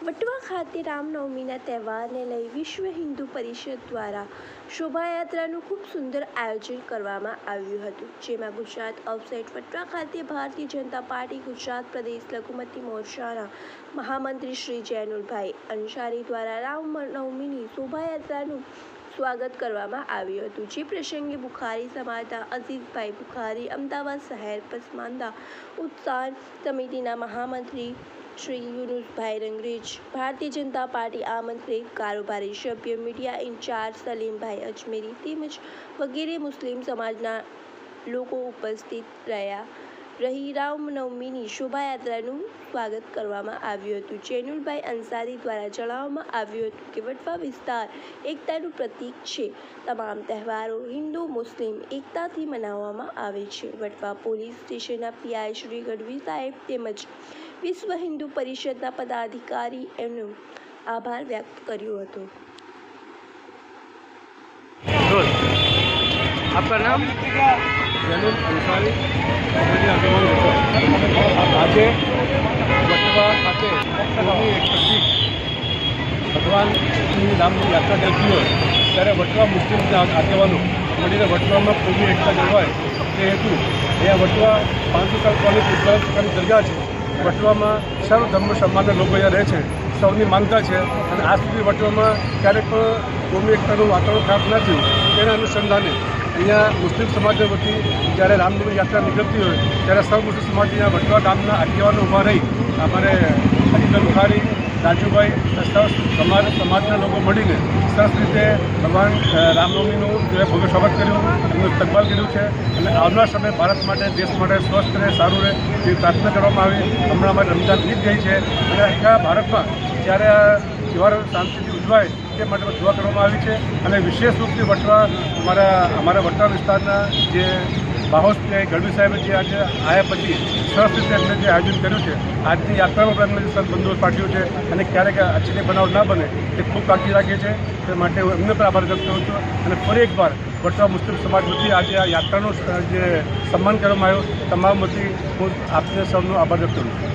વટવા ખાતે રામનવમીના તહેવારને લઈ વિશ્વ હિન્દુ પરિષદ દ્વારા શોભાયાત્રાનું ખૂબ સુંદર આયોજન કરવામાં આવ્યું હતું, જેમાં ગુજરાત ઓફસાઇટ વટવા ખાતે ભારતીય જનતા પાર્ટી, ગુજરાત પ્રદેશ લઘુમતી મોરચાના મહામંત્રી શ્રી જૈનુલભાઈ અંસારી દ્વારા રામનવમીની શોભાયાત્રાનું સ્વાગત કરવામાં આવ્યું હતું. જે પ્રસંગે બુખારી સમાજના અઝીઝભાઈ બુખારી, અમદાવાદ શહેર પસમાંદા ઉત્સાહ સમિતિના મહામંત્રી શ્રી યુનુસભાઈ રંગરેજ, ભારતીય જનતા પાર્ટી આમંત્રિત કારોબારી સભ્ય મીડિયા ઇન્ચાર્જ સલીમભાઈ અજમેરી તેમજ વગેરે મુસ્લિમ સમાજના લોકો ઉપસ્થિત રહ્યા. રહી રામનવમીની શોભાયાત્રાનું સ્વાગત કરવામાં આવ્યું હતું જૈનુલભાઈ અંસારી દ્વારા જણાવવામાં આવ્યું હતું કે વટવા વિસ્તાર એકતાનું પ્રતીક છે તમામ તહેવારો હિન્દુ મુસ્લિમ એકતાથી મનાવવામાં આવે છે વટવા પોલીસ સ્ટેશનના પીઆઈ શ્રી ગઢવી સાહેબ તેમજ વિશ્વ હિન્દુ પરિષદના પદાધિકારી એમનો આભાર વ્યક્ત કર્યો હતો रोज आपका नाम જૈનુલ અંસારી આજે વટવા ખાતે એક પ્રતિક ભગવાનની નામની યાત્રા ચાલતી હોય, ત્યારે વટવા મુસ્લિમ આગેવાનો મળીને વટવામાં કોમી એકતા જળવાય તે હેતુ અહીંયા વટવા પાંચસો સાલ કોલેજ ઉત્તરાયણ પ્રકારની દરગાહ છે. વટવામાં સર્વ ધર્મ સમાજના લોકો અહીંયા રહે છે, સૌની માનતા છે અને આ સુધી વટવામાં ક્યારેક પણ કોમી એકતાનું વાતાવરણ ખરાબ ન થયું તેના અનુસંધાને અહીંયા મુસ્લિમ સમાજ વતી જ્યારે રામનવમી યાત્રા નીકળતી હોય, ત્યારે સૌ મુસ્લિમ સમાજ અહીંયા વટવા ગામના આગેવાનો ઊભા રહી, અમારે અજીતભાઈ બુખારી, રાજુભાઈ અને સૌ સમાજ સમાજના લોકો મળીને સરસ રીતે ભગવાન રામનવમીનું જે ભવ્ય સ્વાગત કર્યું, એમનું ઇસ્તકબાલ કર્યું છે અને આવનાર સમય ભારત માટે, દેશ માટે સ્વસ્થ રહે, સારું રહે એવી પ્રાર્થના કરવામાં આવી. હમણાં અમારે રમઝાન ઈદ ગઈ છે અને આખા ભારતમાં જ્યારે આ તહેવાર શાંતિથી ઉજવાય તે માટે દુઆ કરવામાં આવી છે અને વિશેષ રૂપથી વટવા અમારા અમારા વટવા વિસ્તારના જે બાહોશ ગઢવી સાહેબે જે આજે આવ્યા પછી સરસ રીતે એમને જે આયોજન કર્યું છે, આજની યાત્રામાં પણ એમને સરસ બંદોબસ્ત પાઠવ્યો છે અને ક્યારેક અચીની બનાવ ના બને તે ખૂબ કાળજી રાખે છે. તે માટે હું એમને પણ આભાર વ્યક્ત કરું છું અને ફરી એકવાર વટવા મુસ્લિમ સમાજ વતી આજે આ યાત્રાનું જે સન્માન કરવામાં આવ્યું, તમામ વતી હું આપને સૌનો આભાર વ્યક્ત કરું છું.